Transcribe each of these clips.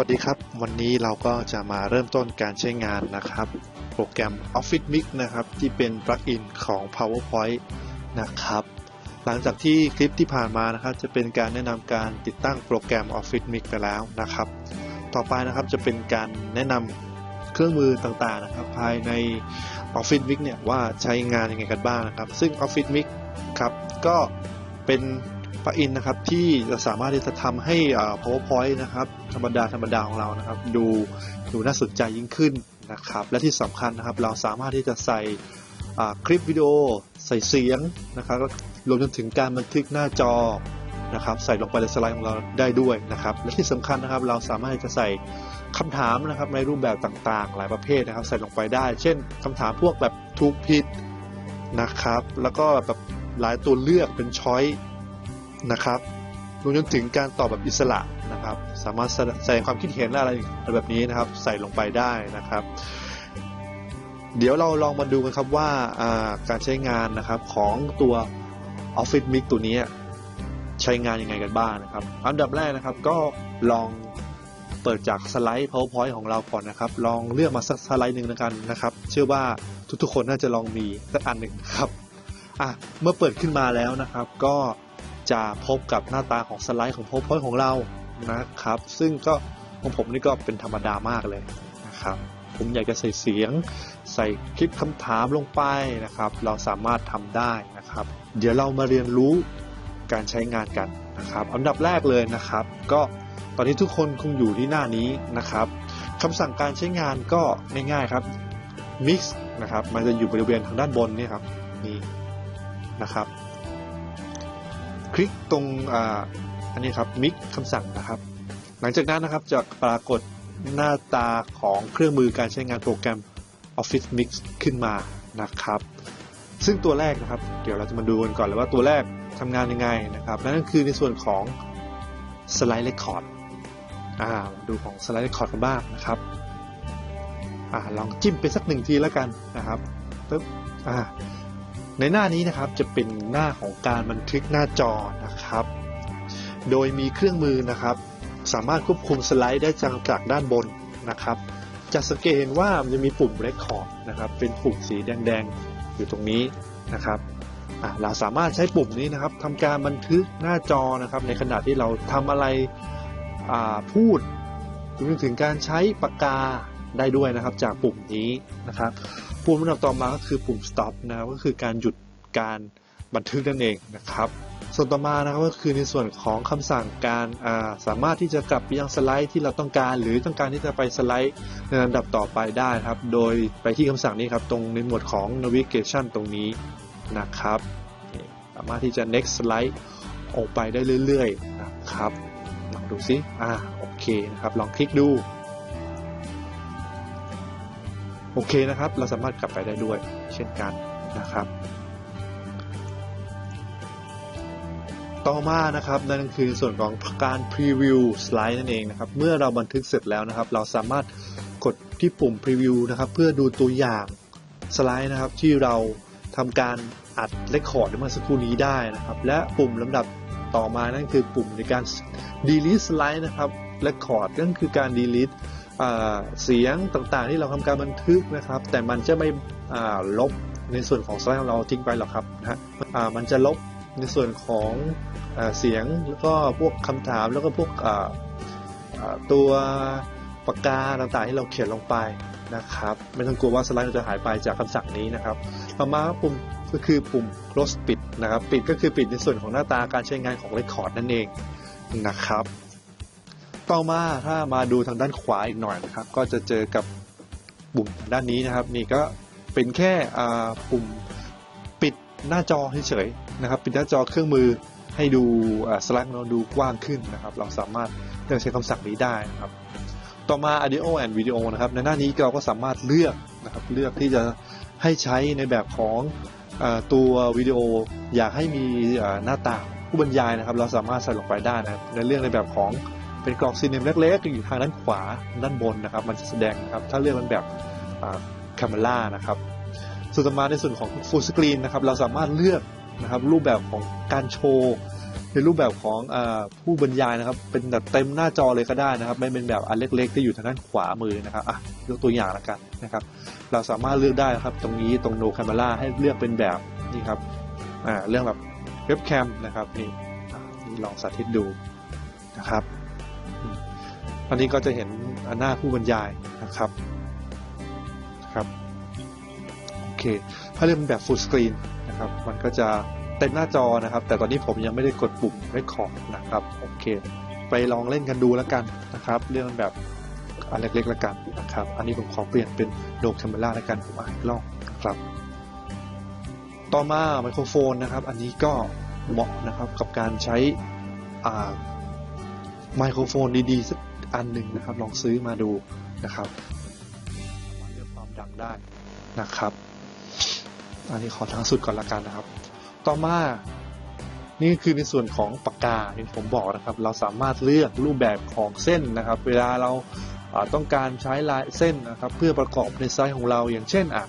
วัสดีครับ วันนี้เราก็จะมาเริ่มต้นการใช้งานนะครับ โปรแกรม Office Mix นะครับ ที่เป็นปลั๊กอินของ PowerPoint นะครับ หลังจากที่คลิปที่ผ่านมานะครับ จะเป็นการแนะนำการติดตั้งโปรแกรม Office Mix ไปแล้วนะครับ ต่อไปนะครับจะเป็นการแนะนำเครื่องมือต่างๆนะครับ ภายใน Office Mix เนี่ยว่าใช้งานยังไงกันบ้างนะครับ ซึ่ง Office Mix ครับก็เป็น ลั๊กอินนะครับที่จะสามารถที่จะทำให้ PowerPoint นะครับธรรมดาธรรมดาของเรานะครับ ดูดูน่าสนใจยิ่งขึ้นนะครับ และที่สำคัญนะครับเราสามารถที่จะใส่คลิปวิดีโอใส่เสียงนะครับรวมจนถึงการบันทึกหน้าจอนะครับ ใส่ลงไปในสไลด์ของเราได้ด้วยนะครับ และที่สำคัญนะครับเราสามารถที่จะใส่คำถามนะครับในรูปแบบต่างๆ หลายประเภทนะครับ ใส่ลงไปได้ เช่นคำถามพวกแบบถูกผิดนะครับ แล้วก็แบบหลายตัวเลือกเป็นช้อย นะครับรวมจนถึงการตอบแบบอิสระนะครับ สามารถแสดงความคิดเห็นอะไรแบบนี้นะครับ ใส่ลงไปได้นะครับ เดี๋ยวเราลองมาดูกันครับว่าการใช้งานนะครับของตัว Office Mix ตัวนี้ใช้งานยังไงกันบ้างนะครับ อันดับแรกนะครับก็ลองเปิดจากสไลด์ PowerPoint ของเราก่อนนะครับ ลองเลือกมาสักสไลด์หนึ่งแล้วกันนะครับ เชื่อว่าทุกๆ คนน่าจะลองมีสักอันหนึ่งครับอะเมื่อเปิดขึ้นมาแล้วนะครับ ก็ จะพบกับหน้าตาของสไลด์ของ PowerPoint ของเรานะครับ ซึ่งก็ของผมนี่ก็เป็นธรรมดามากเลยนะครับ ผมอยากจะใส่เสียง ใส่คลิปคำถามลงไปนะครับ เราสามารถทำได้นะครับ เดี๋ยวเรามาเรียนรู้การใช้งานกันนะครับ อันดับแรกเลยนะครับ ก็ตอนนี้ทุกคนคงอยู่ที่หน้านี้นะครับคำสั่งการใช้งานก็ง่ายๆครับ mix นะครับ มันจะอยู่บริเวณทางด้านบนนี่ครับนี่นะครับ ลิกตรงอ่าอันนี้ครับ mix คำสั่งนะครับ หลังจากนั้นนะครับจะปรากฏหน้าตาของเครื่องมือการใช้งานโปรแกรม Office Mix ขึ้นมานะครับ ซึ่งตัวแรกนะครับ เดี๋ยวเราจะมาดูกันก่อนเลยว่าตัวแรกทำงานยังไงนะครับ นั่นก็คือในส่วนของ Slide Record อ่าดูของ Slide Record กันบ้างนะครับอ่าลองจิ้มไปสักหนึ่งทีแล้วกันนะครับปึ๊บอ่า ในหน้านี้นะครับจะเป็นหน้าของการบันทึกหน้าจอนะครับ โดยมีเครื่องมือนะครับ สามารถควบคุมสไลด์ได้จากจากด้านบนนะครับ จะสังเกตเห็นว่ามันจะมีปุ่ม Record นะครับ เป็นปุ่มสีแดงๆ อยู่ตรงนี้นะครับเราสามารถใช้ปุ่มนี้นะครับทำการบันทึกหน้าจอนะครับ ในขณะที่เราทำอะไรพูดรวมถึงการใช้ปากกาได้ด้วยนะครับ จากปุ่มนี้นะครับ ปุ่มอันดับต่อมาก็คือปุ่ม stop นะครับก็คือการหยุดการบันทึกนั่นเองนะครับ ส่วนต่อมานะครับก็คือในส่วนของคำสั่งการาสามารถที่จะกลับไปยังสไลด์ที่เราต้องการ หรือต้องการที่จะไปสไลด์ในลำดับต่อไปได้ครับ โดยไปที่คำสั่งนี้ครับตรงในหมวดของ navigation ตรงนี้นะครับ สามารถที่จะ next slide ออกไปได้เรื่อยๆนะครับลองดูซิอ่าโอเคนะครับลองคลิกดู โอเคนะครับ เราสามารถกลับไปได้ด้วยเช่นกันนะครับ ต่อมานะครับนั่นคือส่วนของการพรีวิวสไลด์นั่นเองนะครับ เมื่อเราบันทึกเสร็จแล้วนะครับ เราสามารถกดที่ปุ่มพรีวิวนะครับเพื่อดูตัวอย่างสไลด์นะครับ ที่เราทำการอัดเรคคอร์ดเมื่อสักครู่นี้ได้นะครับ และปุ่มลำดับต่อมานั่นคือปุ่มในการ delete สไลด์นะครับเรคคอร์ดนั่นคือการ delete เสียงต่างๆ ที่เราทำการบันทึกนะครับ แต่มันจะไม่ลบในส่วนของสไลด์ของเราทิ้งไปหรอกครับนะฮะมันจะลบในส่วนของเสียงแล้วก็พวกคำถามแล้วก็พวกตัวปากกาต่างๆ ที่เราเขียนลงไปนะครับ ไม่ต้องกลัวว่าสไลด์เราจะหายไปจากคำสั่งนี้นะครับต่อมาปุ่มก็คือปุ่ม close ปิดนะครับ ปิดก็คือปิดในส่วนของหน้าตาการใช้งานของ Record นั่นเองนะครับ ต่อมาถ้ามาดูทางด้านขวาอีกหน่อยนะครับ ก็จะเจอกับปุ่มด้านนี้นะครับ นี่ก็เป็นแค่ปุ่มปิดหน้าจอเฉยๆนะครับ ปิดหน้าจอเครื่องมือให้ดูสไลด์เราดูกว้างขึ้นนะครับ เราสามารถเลือกใช้คำสั่งนี้ได้นะครับ ต่อมา audio and video นะครับ ในหน้านี้เราก็สามารถเลือกนะครับเลือกที่จะให้ใช้ในแบบของตัววิดีโออยากให้มีหน้าตาผู้บรรยายนะครับ เราสามารถใส่ลงไปได้นะในเรื่องในแบบของ เป็นกล่องซีเนมเล็กๆอยู่ทางด้านขวาด้านบนนะครับ มันจะแสดงนะครับถ้าเลือกมันแบบคาเมล่านะครับส่วนต่อมาในส่วนของฟูลสกรีนนะครับเราสามารถเลือกนะครับรูปแบบของการโชว์ในรูปแบบของอผู้บรรยายนะครับ เป็นแบบเต็มหน้าจอเลยก็ได้นะครับ ไม่เป็นแบบอันเล็กๆที่อยู่ทางด้านขวามือนะครับอะยกตัวอย่างละกันนะครับ เราสามารถเลือกได้นะครับ ตรงนี้ตรง no camera ให้เลือกเป็นแบบนี่ครับอ่าเรื่องแบบเว็บแคมนะครับนี่นี่ลองสาธิตดูนะครับ อันนี้ก็จะเห็นหน้าผู้บรรยายนะครับครับโอเค ถ้าเลือกเป็นแบบ full screen นะครับมันก็จะเต็มหน้าจอนะครับ แต่ตอนนี้ผมยังไม่ได้กดปุ่ม record นะครับโอเค ไปลองเล่นกันดูแล้วกันนะครับ เรื่องแบบอันเล็กๆแล้วกันนะครับ อันนี้ผมขอเปลี่ยนเป็นโดมแคมเมราแล้วกันผมอ่านอีกรอบนะครับ ต่อมาไมโครโฟนนะครับ อันนี้ก็เหมาะนะครับกับการใช้อ่า ไมโครโฟนดีๆสักอันหนึ่งนะครับ ลองซื้อมาดูนะครับมาเลือกความดังได้นะครับ อันนี้ขอทางสุดก่อนละกันนะครับ ต่อมานี่คือในส่วนของปากกาที่ผมบอกนะครับ เราสามารถเลือกรูปแบบของเส้นนะครับ เวลาเราอ่าต้องการใช้ลายเส้นนะครับ เพื่อประกอบในไซส์ของเราอย่างเช่นอะ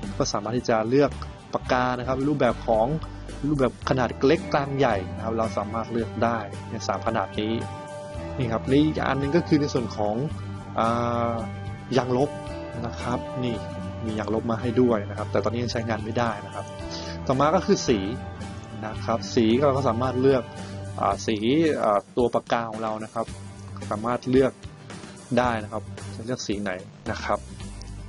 ผมก็สามารถที่จะเลือกปากกานะครับรูปแบบของรูปแบบขนาดเล็กกลางใหญ่นะครับ เราสามารถเลือกได้ในสามขนาดนี้ นี่ครับและอีกอันหนึ่งก็คือในส่วนของอยางลบนะครับ นี่มียางลบมาให้ด้วยนะครับ แต่ตอนนี้ใช้งานไม่ได้นะครับ ต่อมาก็คือสีนะครับ สีเราก็สามารถเลือกอสีอ่าตัวปากกาของเรานะครับ สามารถเลือกได้นะครับจะเลือกสีไหนนะครับ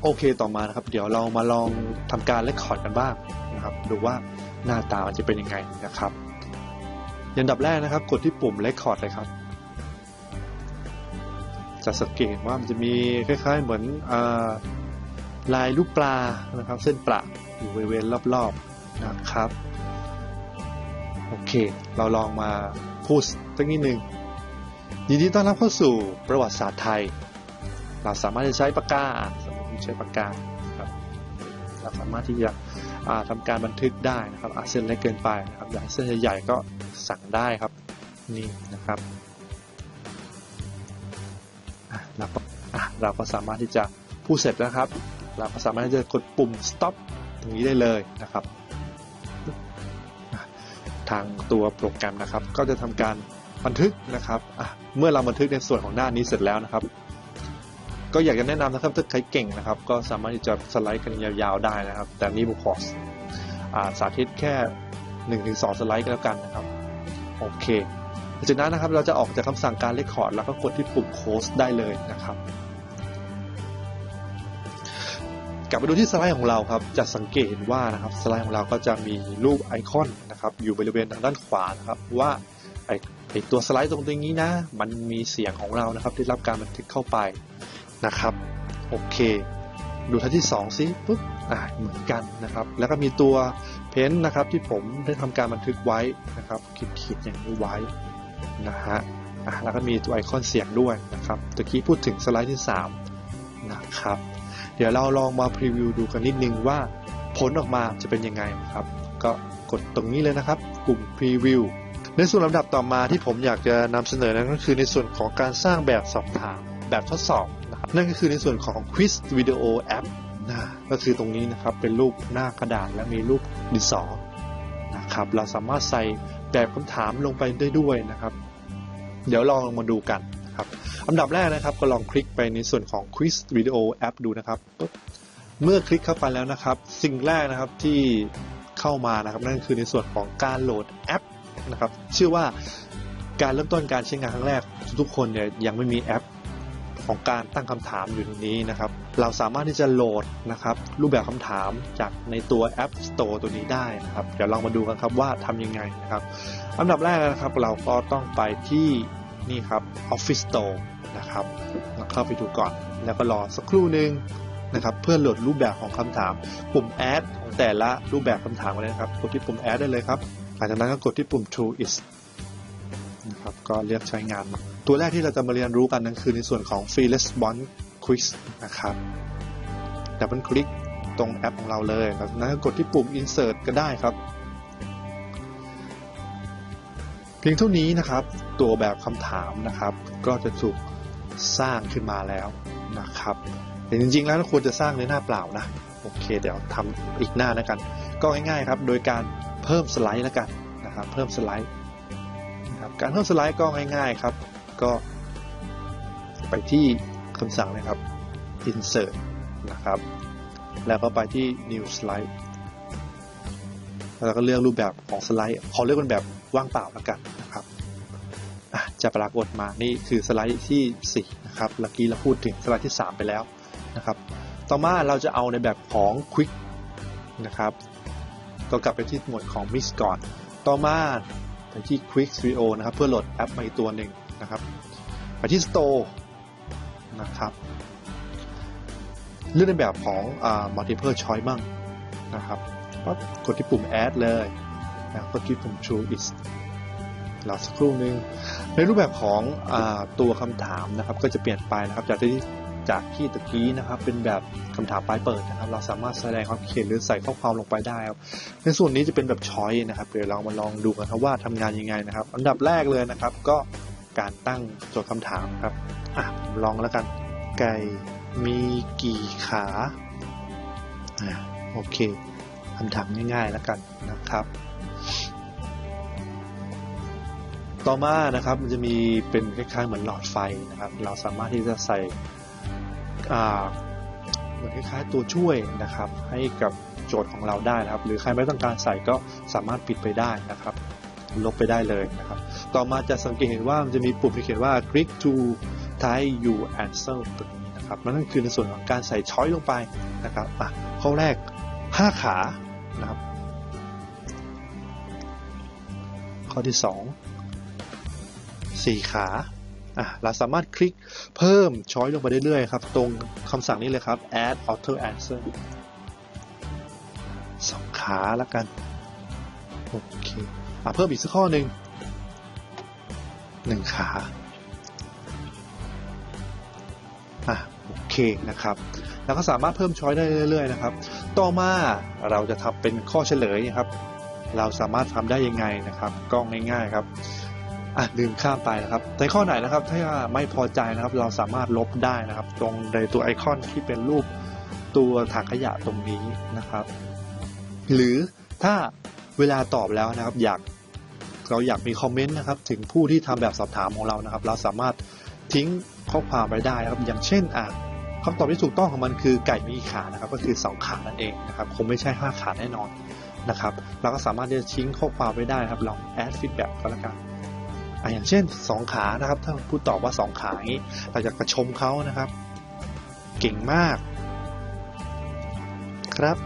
โอเคต่อมานะครับ เดี๋ยวเรามาลองทำการเลคคอร์ดกันบ้างนะครับดูว่าหน้าตามันจะเป็นยังไงนะครับอันดับแรกนะครับ กดที่ปุ่มเลคคอร์ดเลยครับ จะสังเกตว่ามันจะมีคล้าย ๆ เหมือนอลายลูกปลานะครับ เส้นประอยู่บริเวณรอบๆนะครับโอเค เราลองมาพูดสักนิดหนึ่งยินดีต้อนรับเข้าสู่ประวัติศาสตร์ไทย เราสามารถจะใช้ปากกาสมมติใช้ปากกาครับเราสามารถที่จะอ่าทำการบันทึกได้นะครับอาเส้นเล็กเกินไปนะครับอยากเส้นใหญ่ๆก็สั่งได้ครับนี่นะครับ อะเราก็เราก็สามารถที่จะพูดเสร็จนะครับ เราก็สามารถที่จะกดปุ่ม stop ตรงนี้ได้เลยนะครับ ทางตัวโปรแกรมนะครับ ก็จะทำการบันทึกนะครับเมื่อเราบันทึกในส่วนของด้านี้เสร็จแล้วนะครับ ก็อยากจะแนะนำนะครับถ้าใครเก่งนะครับ ก็สามารถที่จะสไลด์กันยาวๆได้นะครับ แต่นี่บุคอสาสาธิตแค่ 1-2 สไลด์ก็แล้วกันนะครับ โอเค จากนั้นนะครับเราจะออกจากคำสั่งการเลคคอร์ดแล้วก็กดที่ปุ่มโค้ดได้เลยนะครับ กลับมาดูที่สไลด์ของเราครับจะสังเกตเห็นว่านะครับสไลด์ของเราก็จะมีรูปไอคอนนะครับอยู่บริเวณทางด้านขวานะครับว่าไอไอตัวสไลด์ตรงตรงนี้นะ มันมีเสียงของเรานะครับที่รับการบันทึกเข้าไปนะครับโอเค ดูท่าที่2ซิปุ๊บอ่าเหมือนกันนะครับ แล้วก็มีตัวเพ้นท์นะครับที่ผมได้ทำการบันทึกไว้นะครับขีดๆอย่างนี้ไว้ นะฮะแล้วก็มีตัวไอคอนเสียงด้วยนะครับตะกี้พูดถึงสไลด์ที่ 3 นะครับ เดี๋ยวเราลองมาพรีวิวดูกันนิดนึงว่าผลออกมาจะเป็นยังไงครับ ก็กดตรงนี้เลยนะครับ กลุ่มพรีวิวในส่วนลำดับต่อมาที่ผมอยากจะนำเสนอนั้นก็คือในส่วนของการสร้างแบบสอบถามแบบทดสอบนะครับนั่นก็คือในส่วนของ Quiz Video App นะก็คือตรงนี้นะครับเป็นรูปหน้ากระดาษและมีรูปดินสอนะครับเราสามารถใส่ แบบคำถามลงไปได้ด้วยนะครับ เดี๋ยวลองมาดูกันนะครับอันดับแรกนะครับก็ลองคลิกไปในส่วนของ Quiz Video App ดูนะครับเมื่อคลิกเข้าไปแล้วนะครับ สิ่งแรกนะครับที่เข้ามานะครับ นั่นคือในส่วนของการโหลดแอปนะครับ ชื่อว่าการเริ่มต้นการใช้งานครั้งแรกทุกคนเนี่ยยังไม่มีแอป ของการตั้งคำถามอยู่ตรงนี้นะครับ เราสามารถที่จะโหลดนะครับรูปแบบคำถามจากในตัว App Store ตัวนี้ได้นะครับ เดี๋ยวลองมาดูกันครับว่าทำยังไงนะครับอันดับแรกนะครับ เราก็ต้องไปที่นี่ครับ Office Store นะครับเราเข้าไปดูก่อน แล้วก็รอสักครู่หนึ่งนะครับเพื่อโหลดรูปแบบของคำถาม ปุ่ม Add ของแต่ละรูปแบบคำถามเลยนะครับกดที่ปุ่ม Add ได้เลยครับหลังจากนั้นก็กดที่ปุ่ม True is นะครับก็เรียกใช้งานตัวแรกที่เราจะมาเรียนรู้กันนั่นคือในส่วนของ Free Response Quiz นะครับดับเบิลคลิกตรงแอปของเราเลยครับนั้นก็กดที่ปุ่ม Insert ก็ได้ครับ เพียงเท่านี้นะครับ ตัวแบบคำถามนะครับ ก็จะถูกสร้างขึ้นมาแล้วนะครับแต่จริงๆ แล้วควรจะสร้างในหน้าเปล่านะโอเค เดี๋ยวทำอีกหน้าแล้วกัน ก็ง่ายๆครับ โดยการเพิ่มสไลด์แล้วกันนะครับ เพิ่มสไลด์ การเพิ่มสไลด์ก็ง่ายๆครับ ก็ไปที่คำสั่งนะครับ insert นะครับ แล้วก็ไปที่ new slide แล้วก็เลือกรูปแบบของสไลด์ขอเลือกเป็นแบบว่างเปล่าแล้วกันนะครับจะปรากฏมานี่คือสไลด์ที่ 4 นะครับเมื่อกี้เราพูดถึงสไลด์ที่ 3 ไปแล้วนะครับ ต่อมาเราจะเอาในแบบของ quick นะครับ ก็กลับไปที่หมวดของ mix ก่อน ต่อมา ไปที่ quick studio นะครับเพื่อโหลดแอปมาอีกตัวหนึ่งนะครับ ไปที่ store นะครับเลือกในแบบของอ multiple choice บ้างนะครับปั๊บกดที่ปุ่ม add เลยนะกดที่ปุ่ม true is รอสักครู่นึง ในรูปแบบของอตัวคำถามนะครับ ก็จะเปลี่ยนไปนะครับ จากที่ จากที่ตะกี้นะครับ เป็นแบบคำถามปลายเปิดนะครับ เราสามารถแสดงความคิดเห็นหรือใส่ข้อความลงไปได้ครับในส่วนนี้จะเป็นแบบช้อยนะครับเดี๋ยวเรามาลองดูกันครับว่าทำงานยังไงนะครับ อันดับแรกเลยนะครับ ก็การตั้งโจทย์คำถามครับอะลองแล้วกัน ไก่มีกี่ขาอ่าโอเคคำถามง่ายๆแล้วกันนะครับต่อมานะครับมันจะมีเป็นคล้ายๆเหมือนหลอดไฟนะครับ เราสามารถที่จะใส่ เหมือนคล้ายๆตัวช่วยนะครับ ให้กับโจทย์ของเราได้นะครับ หรือใครไม่ต้องการใส่ก็สามารถปิดไปได้นะครับ ลบไปได้เลยนะครับ ต่อมาจะสังเกตเห็นว่ามันจะมีปุ่มที่เขียนว่า click to type you answer ตรงนี้นะครับนั่นคือในส่วนของการใส่ช้อยลงไปนะครับอะข้อแรก 5 ขานะครับ ข้อที่ 2 4 ขา อะเราสามารถคลิกเพิ่มช้อยลงไปเรื่อยๆครับ ตรงคำสั่งนี้เลยครับ add auto answer สองขาล้วกัน โอเคอะเพิ่มอีกสักข้อหนึ่งหนึ่งขาอะโอเคนะครับแล้วก็สามารถเพิ่มช้อยได้เรื่อยๆนะครับ ต่อมาเราจะทำเป็นข้อเฉลยนะครับ เราสามารถทำได้ยังไงนะครับ ก็ง่ายๆครับ อะลืมข้ามไปนะครับในข้อไหนนะครับ ถ้าไม่พอใจนะครับ เราสามารถลบได้นะครับ ตรงในตัวไอคอนที่เป็นรูปตัวถังขยะตรงนี้นะครับ หรือถ้าเวลาตอบแล้วนะครับ อยากเราอยากมีคอมเมนต์นะครับ ถึงผู้ที่ทำแบบสอบถามของเรานะครับ เราสามารถทิ้งข้อความไว้ได้นะครับ อย่างเช่นอะคำตอบที่ถูกต้องของมันคือไก่มีกี่ขานะครับ ก็คือ 2 ขานั่นเองนะครับคงไม่ใช่ 5 ขาแน่นอนนะครับ เราก็สามารถที่จะทิ้งข้อความไว้ได้นะครับลอง add feedback ก็แล้วกัน ออย่างเช่น 2 ขานะครับ ถ้าผู้ตอบว่า 2 ขาอย่างนี้เราอยากจะชมเขานะครับ เก่งมาก ครับ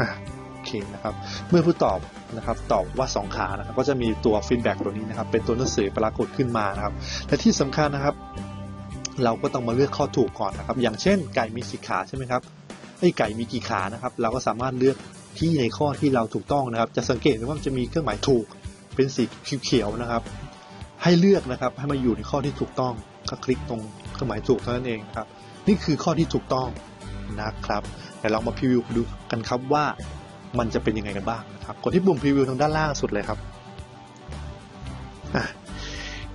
อะโอเคนะครับ เมื่อผู้ตอบนะครับตอบว่า 2 ขานะครับก็จะมีตัวฟีดแบ็กตัวนี้นะครับ เป็นตัวหนังสือปรากฏขึ้นมานะครับ และที่สำคัญนะครับ เราก็ต้องมาเลือกข้อถูกก่อนนะครับ อย่างเช่นไก่มีสีขาใช่ไหมครับไอ้ไก่มีกี่ขานะครับ เราก็สามารถเลือก ที่ในข้อที่เราถูกต้องนะครับ จะสังเกตว่าจะมีเครื่องหมายถูกเป็นสีเขียวนะครับ ให้เลือกนะครับให้มาอยู่ในข้อที่ถูกต้องก็คลิกตรงเครื่องหมายถูกเท่านั้นเองครับ นี่คือข้อที่ถูกต้องนะครับแต่ลองมาพรีวิวดูกันครับว่ามันจะเป็นยังไงกันบ้างนะครับกดที่ปุ่มพรีวิวทางด้านล่างสุดเลยครับอะ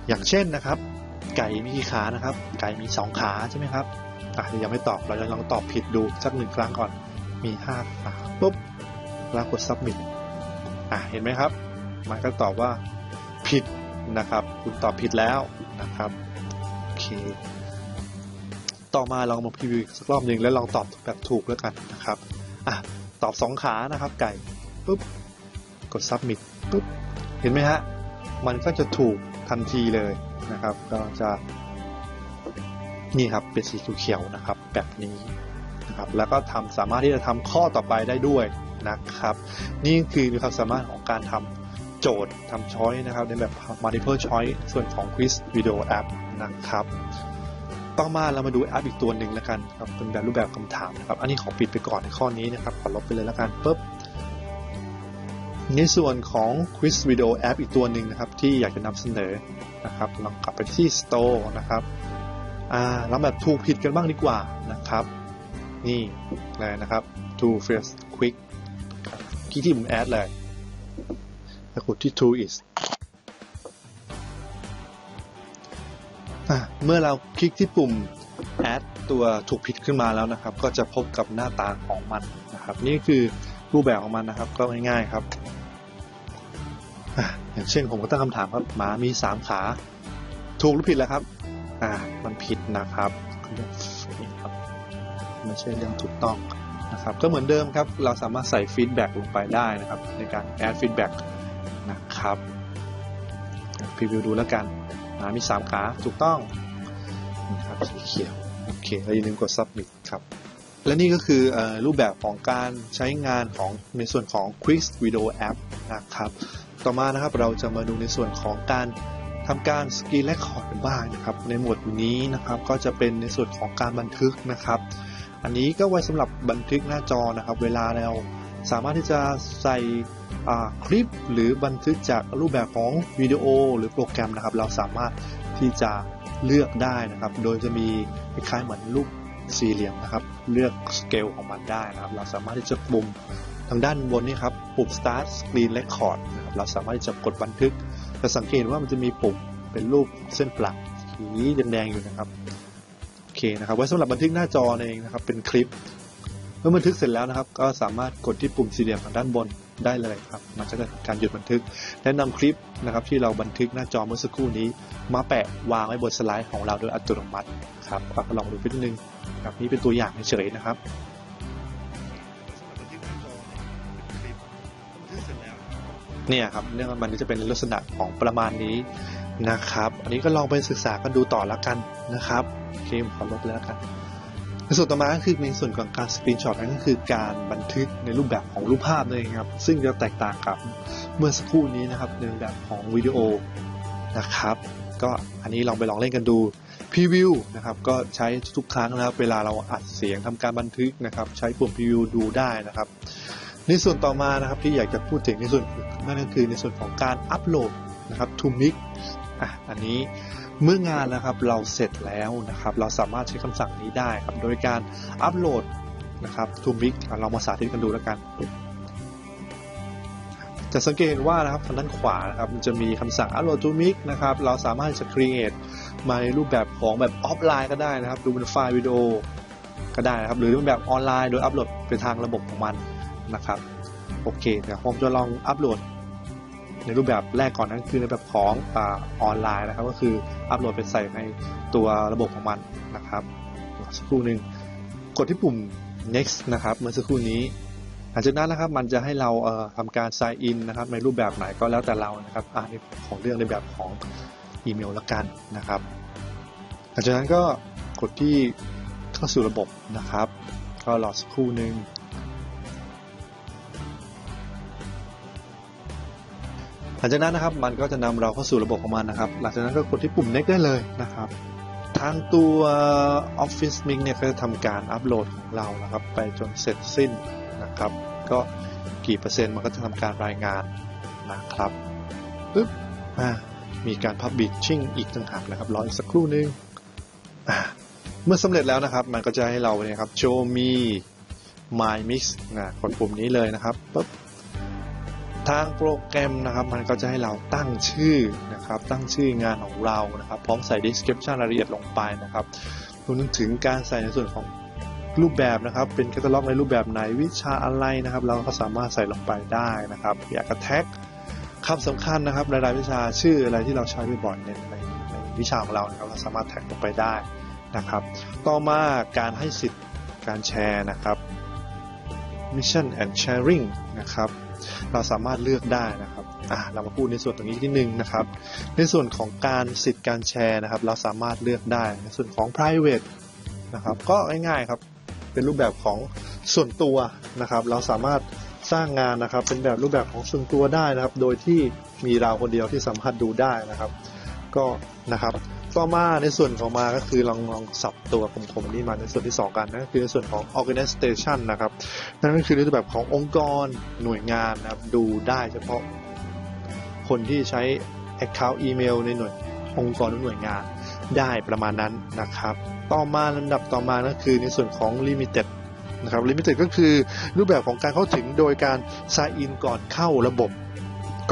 อย่างเช่นนะครับ ไก่มีกี่ขานะครับ ไก่มี 2 ขาใช่ไหมครับอะยังไม่ตอบเราจะลองตอบผิดดูสักหนึ่งครั้งก่อนมี 5 ขาปุ๊บ แล้วกด submit อะเห็นไหมครับ มันก็ตอบว่าผิดนะครับ คุณตอบผิดแล้วนะครับโอเคต่อมาลองมาพรีวิวสักรอบหนึ่งแล้วลองตอบแบบถูกแล้วกันนะครับอะตอบ2ขานะครับไก่ปุ๊บกด submit ปุ๊บเห็นไหมฮะมันก็จะถูกทันทีเลยนะครับ ก็จะนี่ครับเป็นสีเขียวนะครับแบบนี้นะครับแล้วก็ทำสามารถที่จะทำข้อต่อไปได้ด้วย นะครับ นี่คือมีความสามารถของการทำโจทย์ทำช้อยนะครับ ในแบบ multiple choice ส่วนของ quiz video app นะครับ ต่อมาเรามาดูแอปอีกตัวหนึ่งแล้วกันครับเป็นแบบรูปแบบคำถามนะครับ อันนี้ขอปิดไปก่อนในข้อนี้นะครับขอลบไปเลยแล้วกันปุ๊บในส่วนของ Quiz Video App อีกตัวหนึ่งนะครับ ที่อยากจะนำเสนอนะครับลองกลับไปที่ Store นะครับอ่าเราแบบถูกผิดกันบ้างดีกว่านะครับ นี่เลยนะครับ To First Quick คลิกที่ปุ่ม Add เลยแล้วกดที่ To is เมื่อเราคลิกที่ปุ่ม add ตัวถูกผิดขึ้นมาแล้วนะครับ ก็จะพบกับหน้าตาของมันนะครับ นี่คือรูปแบบของมันนะครับ ก็ง่ายๆครับอย่างเช่นผมก็ตั้งคำถามครับหมามีสามขา ถูกหรือผิดแล้วครับ อ่า มันผิดนะครับไม่ใช่เรื่องถูกต้อง นะครับก็เหมือนเดิมครับ เราสามารถใส่ฟีดแบ็กลงไปได้นะครับ ในการแอดฟีดแบ็กนะครับพรีวิวดูแล้วกันหมามีสามขาถูกต้องนะครับสีเขียวโอเคแล้วอย่าลืมกด submit ครับและนี่ก็คือออรูปแบบของการใช้งานของในส่วนของ Quick Video App นะครับต่อมานะครับเราจะมาดูในส่วนของการทำการสกรีนและคอร์ดบ้างนะครับในหมวดนี้นะครับก็จะเป็นในส่วนของการบันทึกนะครับ อันนี้ก็ไว้สำหรับบันทึกหน้าจอนะครับ เวลาเราสามารถที่จะใส่คลิปหรือบันทึกจากรูปแบบของวิดีโอหรือโปรแกรมนะครับ เราสามารถที่จะเลือกได้นะครับ โดยจะมีคล้ายๆเหมือนรูปสี่เหลี่ยมนะครับ เลือกสเกลของมันได้นะครับ เราสามารถที่จะปุ่มทางด้านบนนี้ครับปุ่ม start screen record นะครับ เราสามารถที่จะกดบันทึกจะสังเกตว่ามันจะมีปุ่มเป็นรูปเส้นปลักสีแดงๆอยู่นะครับ อเคนะครับไว้สำหรับบันทึกหน้าจอเองนะครับเป็นคลิป เมื่อบันทึกเสร็จแล้วนะครับ ก็สามารถกดที่ปุ่มสี่เหลี่ยมทางด้านบนได้เลยครับมันจะเกิดการหยุดบันทึก แนะนำคลิปนะครับที่เราบันทึกหน้าจอเมื่อสักครู่นี้ มาแปะวางไว้บนสไลด์ของเราโดยอัตโนมัติครับก็ลองดูนิดนึงครับนี่เป็นตัวอย่างเฉยๆนะครับเนี่ยครับเรื่องมันจะเป็นลักษณะของประมาณนี้ นะครับ อันนี้ก็ลองไปศึกษากันดูต่อแล้วกันนะครับโอเคผมขอลบแล้วกันในส่วนต่อมาก็คือในส่วนของการสกรีนช็อตนั่นก็คือการบันทึกในรูปแบบของรูปภาพนั่นเองครับ ซึ่งจะแตกต่างกับเมื่อสักครู่นี้นะครับในแบบของวิดีโอนะครับ ก็อันนี้ลองไปลองเล่นกันดูพรีวิวนะครับก็ใช้ทุกครั้งนะครับเวลาเราอัดเสียงทำการบันทึกนะครับ ใช้ปุ่มพรีวิวดูได้นะครับ ในส่วนต่อมานะครับที่อยากจะพูดถึงในส่วนนั่นก็คือในส่วนของการอัปโหลดนะครับ to mix อะอันนี้เมื่องานนะครับเราเสร็จแล้วนะครับ เราสามารถใช้คำสั่งนี้ได้ครับ โดยการอัปโหลดนะครับ to mix เรามาสาธิตกันดูแล้วกัน จะสังเกตเห็นว่านะครับทางด้านขวานะครับมันจะมีคำสั่ง upload to mix นะครับ เราสามารถจะ create มาในรูปแบบของแบบออฟไลน์ก็ได้นะครับ ดูเป็นไฟล์วิดีโอก็ได้นะครับ หรือเป็นแบบออนไลน์โดยอัปโหลดไปทางระบบของมันนะครับ โอเคเดี๋ยวผมจะลองอัปโหลด ในรูปแบบแรกก่อนนั้นคือในแบบของออนไลน์นะครับ ก็คืออัปโหลดไปใส่ในตัวระบบของมันนะครับสักครู่หนึ่งกดที่ปุ่ม next นะครับเมื่อสักครู่นี้หลังจากนั้นนะครับมันจะให้เราเอ่อทำการ sign in นะครับในรูปแบบไหนก็แล้วแต่เรานะครับอ่าในของเรื่องในแบบของอีเมลละกันนะครับหลังจากนั้นก็กดที่เข้าสู่ระบบนะครับ ก็รอสักครู่หนึ่ง หลังจากนั้นนะครับมันก็จะนำเราเข้าสู่ระบบของมันนะครับ หลังจากนั้นก็กดที่ปุ่ม next ได้เลยนะครับ ทางตัว Office Mix เนี่ยก็จะทำการอัปโหลดของเรานะครับ ไปจนเสร็จสิ้นนะครับ ก็กี่เปอร์เซ็นต์มันก็จะทำการรายงานนะครับปึ๊บอ่ามีการ Publishing อีกต่างหากนะครับ รออีกสักครู่นึงอ่าเมื่อสำเร็จแล้วนะครับ มันก็จะให้เราเนี่ยครับ Show me my mix นะกดปุ่มนี้เลยนะครับปึ๊บ ทางโปรแกรมนะครับมันก็จะให้เราตั้งชื่อนะครับ ตั้งชื่องานของเรานะครับ พร้อมใส่ description รายละเอียดลงไปนะครับรวมถึงการใส่ในส่วนของรูปแบบนะครับ เป็นแคตตาล็อกในรูปแบบไหนวิชาอะไรนะครับ เราก็สามารถใส่ลงไปได้นะครับ อยากกระแท็กคำสำคัญนะครับรายๆวิชาชื่ออะไรที่เราใช้บ่อยๆในในในวิชาของเรานะครับเราสามารถแท็กลงไปได้นะครับ ต่อมาการให้สิทธิ์การแชร์นะครับ mission and sharing นะครับ เราสามารถเลือกได้นะครับอ่าเรามาพูดในส่วนตรงนี้นิดนึงนะครับ ในส่วนของการสิทธิ์การแชร์นะครับ เราสามารถเลือกได้ในส่วนของ private นะครับ ก็ง่ายๆครับเป็นรูปแบบของส่วนตัวนะครับ เราสามารถสร้างงานนะครับ เป็นแบบรูปแบบของส่วนตัวได้นะครับ โดยที่มีเราคนเดียวที่สามารถดูได้นะครับ ก็นะครับ ต่อมาในส่วนของมาก็คือลองลองสับตัวกลมๆนี้มาในส่วนที่ 2 กันนั่นก็คือในส่วนของ organization นะครับนั่นก็คือรูปแบบขององค์กรหน่วยงานนะครับดูได้เฉพาะคนที่ใช้ account อีเมลในหน่วยองค์กรหรือหน่วยงานได้ประมาณนั้นนะครับ ต่อมาลำดับต่อมาก็คือในส่วนของ limited นะครับ limited ก็คือรูปแบบของการเข้าถึงโดยการ sign in ก่อนเข้าระบบ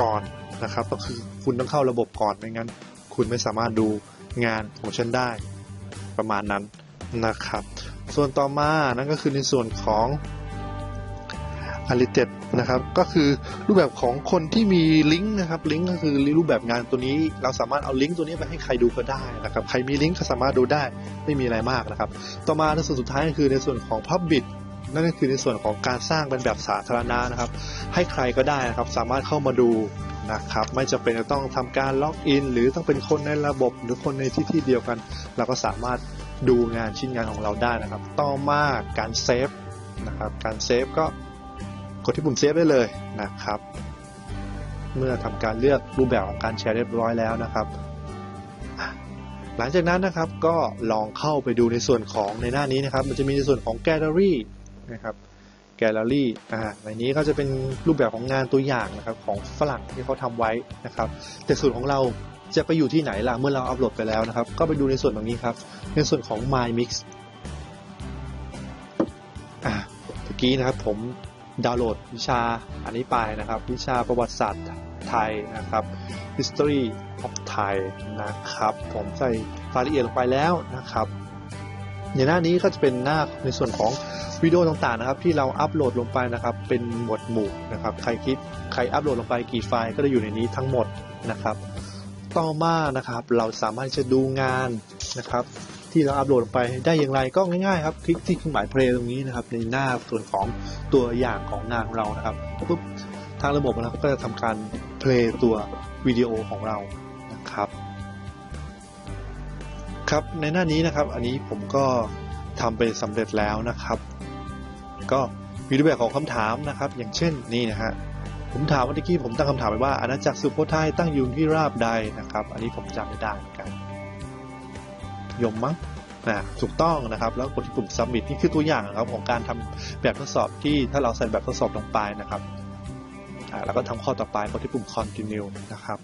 ก่อนนะครับ ก็คือคุณต้องเข้าระบบก่อนไม่งั้น คุณไม่สามารถดู งานของฉันได้ ประมาณนั้นนะครับ ส่วนต่อมานั่นก็คือในส่วนของ unlimited นะครับก็คือรูปแบบของคนที่มีลิงก์นะครับลิงก์ก็คือรูปแบบงานตัวนี้ เราสามารถเอาลิงก์ตัวนี้ไปให้ใครดูก็ได้นะครับใครมีลิงก์ก็สามารถดูได้ไม่มีอะไรมากนะครับ ต่อมาในส่วนสุดท้ายก็คือในส่วนของ Public นั่นก็คือในส่วนของการสร้างเป็นแบบสาธารณะนะครับ ให้ใครก็ได้นะครับ สามารถเข้ามาดู นะครับ ไม่จำเป็นจะต้องทำการล็อกอินหรือต้องเป็นคนในระบบหรือคนในที่ที่เดียวกัน เราก็สามารถดูงานชิ้นงานของเราได้นะครับ ต่อมาการเซฟนะครับการเซฟก็กดที่ปุ่มเซฟได้เลยนะครับ เมื่อทำการเลือกรูปแบบของการแชร์เรียบร้อยแล้วนะครับ หลังจากนั้นนะครับก็ลองเข้าไปดูในส่วนของในหน้านี้นะครับ มันจะมีในส่วนของแกลเลอรี่นะครับ แกลเลอรี่อ่าในนี้ก็จะเป็นรูปแบบของงานตัวอย่างนะครับของฝรั่งที่เขาทำไว้นะครับ แต่ส่วนของเราจะไปอยู่ที่ไหนล่ะ เมื่อเราอัปโหลดไปแล้วนะครับ ก็ไปดูในส่วนตรงนี้ครับ ในส่วนของ My Mix อ่าเมื่อกี้นะครับผมดาวน์โหลดวิชาอันนี้ไปนะครับ วิชาประวัติศาสตร์ไทยนะครับ History of Thai นะครับ ผมใส่รายละเอียดลงไปแล้วนะครับ ในหน้านี้ก็จะเป็นหน้าในส่วนของวิดีโอต่างๆนะครับที่เราอัปโหลดลงไปนะครับ เป็นหมวดหมู่นะครับ ใครคิดใครอัปโหลดลงไปกี่ไฟล์ก็จะอยู่ในนี้ทั้งหมดนะครับ ต่อมานะครับ เราสามารถจะดูงานนะครับ ที่เราอัปโหลดลงไปได้อย่างไรก็ง่ายๆครับคลิกที่เครื่องหมายเพลย์ตรงนี้นะครับ ในหน้าส่วนของตัวอย่างของงานของเรานะครับปุ๊บทางระบบนะครับก็จะทำการเพลย์ตัววิดีโอของเรานะครับ ครับในหน้านี้นะครับอันนี้ผมก็ทำไปสำเร็จแล้วนะครับ ก็มีรูปแบบของคำถามนะครับ อย่างเช่นนี่นะฮะผมถามเมื่อกี้ผมตั้งคำถามไปว่าอาณาจักรสุโขทัยตั้งอยู่ที่ราบใดนะครับ อันนี้ผมจำไม่ได้เหมือนกันยมมั้งนะถูกต้องนะครับ แล้วกดที่ปุ่ม submit นี่คือตัวอย่างนะครับ ของการทำแบบทดสอบที่ถ้าเราใส่แบบทดสอบลงไปนะครับแล้วก็ทำข้อต่อไปกดที่ปุ่ม continue นะครับ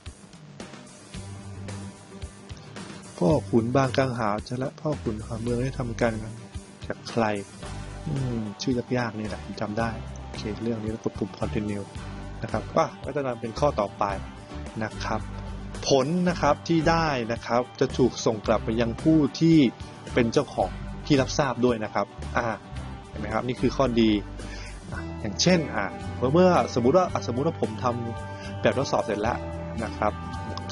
พ่อขุนบางกังหาวจะและพ่อขุนขอเมืองได้ทำกันจากใคร อืมชื่อยากๆนี่แหละผมจำได้โอเคเรื่องนี้แล้วกดปุ่ม continue นะครับก็ก็จะนำเป็นข้อต่อไปนะครับ ผลนะครับที่ได้นะครับจะถูกส่งกลับไปยังผู้ที่เป็นเจ้าของที่รับทราบด้วยนะครับอ่าเห็นไหมครับนี่คือข้อดี อย่างเช่นอ่าเมื่อเมื่อสมมุติว่าสมมุติว่าผมทำแบบทดสอบเสร็จแล้วนะครับ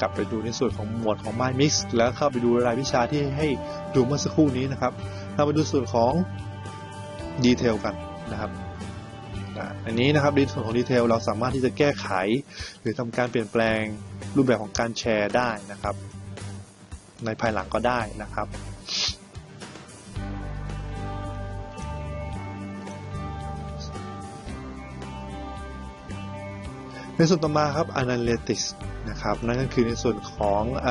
ลับไปดูในส่วนของหมวดของ My Mix แล้วเข้าไปดูรายวิชาที่ให้ดูเมื่อสักครู่นี้นะครับเรามาดูส่วนของดีเทลกันนะครับอันนี้นะครับในส่วนของดีเทลเราสามารถที่จะแก้ไข หรือทำการเปลี่ยนแปลงรูปแบบของการแชร์ได้นะครับ ในภายหลังก็ได้นะครับในส่วนต่อมาครับ Analytics นะครับนั่นก็คือในส่วนของอ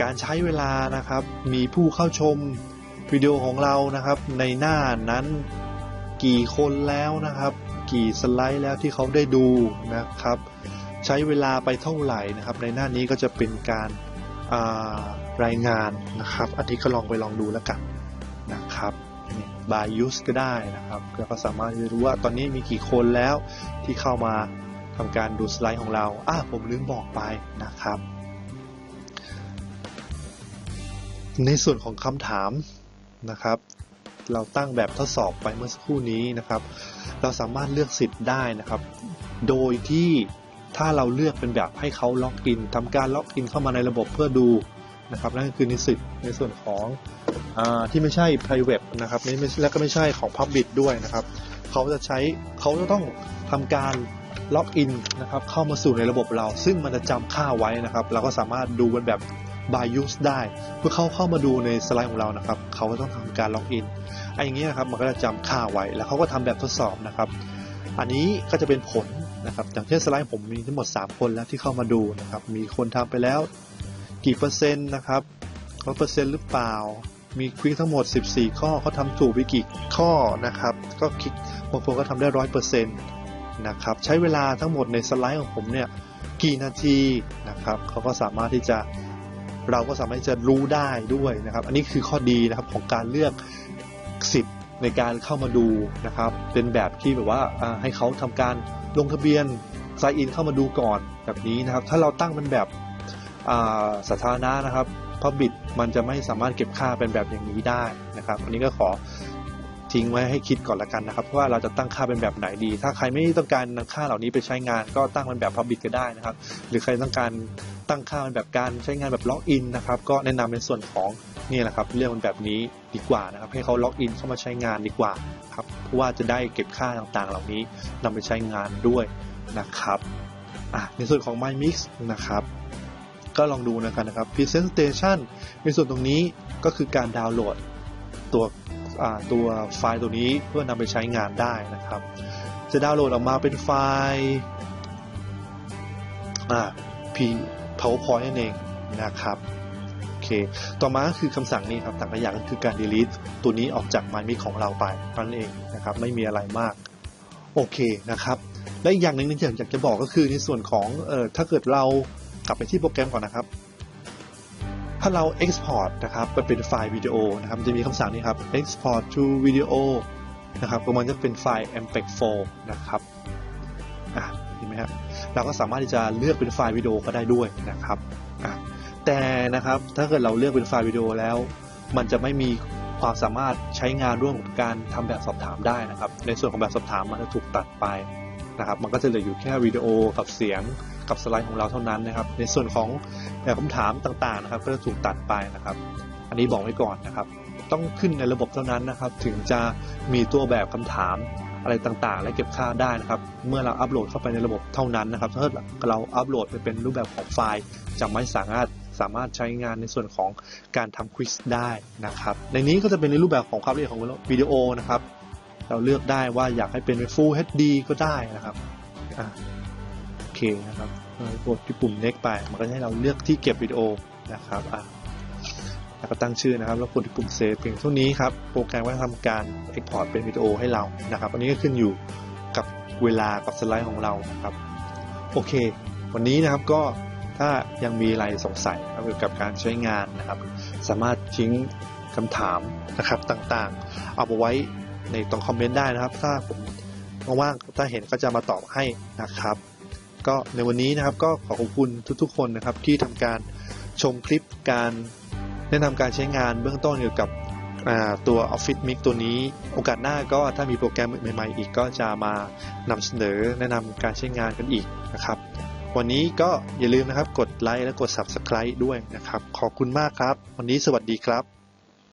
การใช้เวลานะครับ มีผู้เข้าชมวิดีโอของเรานะครับในหน้านั้นกี่คนแล้วนะครับ กี่สไลด์แล้วที่เขาได้ดูนะครับ ใช้เวลาไปเท่าไหร่นะครับ ในหน้านี้ก็จะเป็นการรายงานนะครับอันนี้ก็ลองไปลองดูแล้วกันนะครับ by use ก็ได้นะครับแล้วก็สามารถจะรู้ว่าตอนนี้มีกี่คนแล้วที่เข้ามา ทำการดูสไลด์ของเราอ่าผมลืมบอกไปนะครับ ในส่วนของคำถามนะครับ เราตั้งแบบทดสอบไปเมื่อสักครู่นี้นะครับ เราสามารถเลือกสิทธิ์ได้นะครับ โดยที่ถ้าเราเลือกเป็นแบบให้เขาล็อกอินทำการล็อกอินเข้ามาในระบบเพื่อดูนะครับนั่นคือในสิทธิ์ในส่วนของอที่ไม่ใช่ private นะครับและก็ไม่ใช่ของ public ด้วยนะครับ เขาจะใช้เขาจะต้องทำการ ล็อกอินนะครับเข้ามาสู่ในระบบเรา ซึ่งมันจะจำค่าไว้นะครับ เราก็สามารถดูเป็นแบบ by use ได้ เมื่อเขาเข้ามาดูในสไลด์ของเรานะครับ เขาก็ต้องทำการล็อกอินไอ้อย่างนี้นะครับมันก็จะจำค่าไว้ แล้วเขาก็ทำแบบทดสอบนะครับ อันนี้ก็จะเป็นผลนะครับอย่างเช่นสไลด์ผมมีทั้งหมด 3 คนแล้วที่เข้ามาดูนะครับ มีคนทำไปแล้วกี่เปอร์เซ็นต์นะครับร้อยเปอร์เซ็นต์หรือเปล่า มีควิกทั้งหมด 14 ข้อเขาทำถูกไปกี่ข้อนะครับ ก็คลิกบางคนก็ทำได้ร้อยเปอร์เซ็นต์ นะครับ ใช้เวลาทั้งหมดในสไลด์ของผมเนี่ยกี่นาทีนะครับเขาก็สามารถที่จะเราก็สามารถจะรู้ได้ด้วยนะครับ อันนี้คือข้อดีนะครับของการเลือกสิทธิ์ในการเข้ามาดูนะครับ เป็นแบบที่แบบว่าให้เขาทำการลงทะเบียน s ายอินเข้ามาดูก่อนแบบนี้นะครับ ถ้าเราตั้งเป็นแบบสาธารณะนะครับพับบิดมันจะไม่สามารถเก็บค่าเป็นแบบอย่างนี้ได้นะครับ อันนี้ก็ขอ ทิ้งไว้ให้คิดก่อนละกันนะครับว่าเราจะตั้งค่าเป็นแบบไหนดี ถ้าใครไม่ต้องการนำค่าเหล่านี้ไปใช้งาน ก็ตั้งเป็นแบบ Public ก็ได้นะครับ หรือใครต้องการตั้งค่าเป็นแบบการใช้งานแบบล็อกอินนะครับก็แนะนำในส่วนของนี่แหละครับเรื่องมันแบบนี้ดีกว่านะครับ ให้เขาล็อกอินเข้ามาใช้งานดีกว่าครับเพราะว่าจะได้เก็บค่าต่างๆ เหล่านี้นำไปใช้งานด้วยนะครับอะในส่วนของ MyMix นะครับก็ลองดูนะครับนะครับ Presentation ในส่วนตรงนี้ก็คือการดาวน์โหลดตัว ตัวไฟล์ตัวนี้เพื่อนำไปใช้งานได้นะครับ จะดาวน์โหลดออกมาเป็นไฟล์อ่า P PowerPoint นั่นเองนะครับโอเคต่อมาก็คือคำสั่งนี้ครับต่างอย่างก็คือการ delete ตัวนี้ออกจาก MyMix ของเราไปนั่นเองนะครับ ไม่มีอะไรมากโอเคนะครับ และอีกอย่างหนึ่งที่อยากจะบอกก็คือในส่วนของออถ้าเกิดเรากลับไปที่โปรแกรมก่อนนะครับ ถ้าเรา export นะครับไปเป็นไฟล์วิดีโอนะครับจะมีคำสั่งนี้ครับ export to video นะครับก็มันจะเป็นไฟล์ MPEG 4นะครับอะเห็นไหมครับเราก็สามารถที่จะเลือกเป็นไฟล์วิดีโอก็ได้ด้วยนะครับอะแต่นะครับถ้าเกิดเราเลือกเป็นไฟล์วิดีโอแล้ว มันจะไม่มีความสามารถใช้งานร่วมกับการทำแบบสอบถามได้นะครับ ในส่วนของแบบสอบถามมันจะถูกตัดไปนะครับ มันก็จะเหลืออยู่แค่วิดีโอกับเสียง กับสไลด์ของเราเท่านั้นนะครับ ในส่วนของแบบคำถามต่างๆนะครับ ก็จะถูกตัดไปนะครับ อันนี้บอกไว้ก่อนนะครับ ต้องขึ้นในระบบเท่านั้นนะครับ ถึงจะมีตัวแบบคำถามอะไรต่างๆ และเก็บค่าได้นะครับ เมื่อเราอัปโหลดเข้าไปในระบบเท่านั้นนะครับถ้าเราอัปโหลดไปเป็นรูปแบบของไฟล์จะไม่สามารถสามารถใช้งานในส่วนของการทำควิสได้นะครับ ในนี้ก็จะเป็นในรูปแบบของความละเอียดของวิดีโอนะครับ เราเลือกได้ว่าอยากให้เป็น Full HD ก็ได้นะครับ อะโอเคนะครับกดที่ปุ่ม next ไปมันก็จะให้เราเลือกที่เก็บวิดีโอนะครับอะแล้วก็ตั้งชื่อนะครับ แล้วกดที่ปุ่ม save เพียงเท่านี้ครับ โปรแกรมก็จะทำการ export เป็นวิดีโอให้เรานะครับ อันนี้ก็ขึ้นอยู่กับเวลากับสไลด์ของเรานะครับ โอเค วันนี้นะครับก็ถ้ายังมีอะไรสงสัยเกี่ยวกับการใช้งานนะครับ สามารถทิ้งคำถามนะครับต่างๆ เอาไปไว้ในตรงคอมเมนต์ได้นะครับ ถ้าผมว่างๆถ้าเห็นก็จะมาตอบให้นะครับ ก็ในวันนี้นะครับก็ขอขอบคุณทุกๆ คนนะครับที่ทำการชมคลิปการแนะนำการใช้งานเบื้องต้นเกี่ยวกับตัว Office Mix ตัวนี้ โอกาสหน้าก็ถ้ามีโปรแกรมใหม่ๆ อีกก็จะมานำเสนอแนะนำการใช้งานกันอีกนะครับ วันนี้ก็อย่าลืมนะครับกดไลค์และกด Subscribe ด้วยนะครับ ขอบคุณมากครับ วันนี้สวัสดีครับ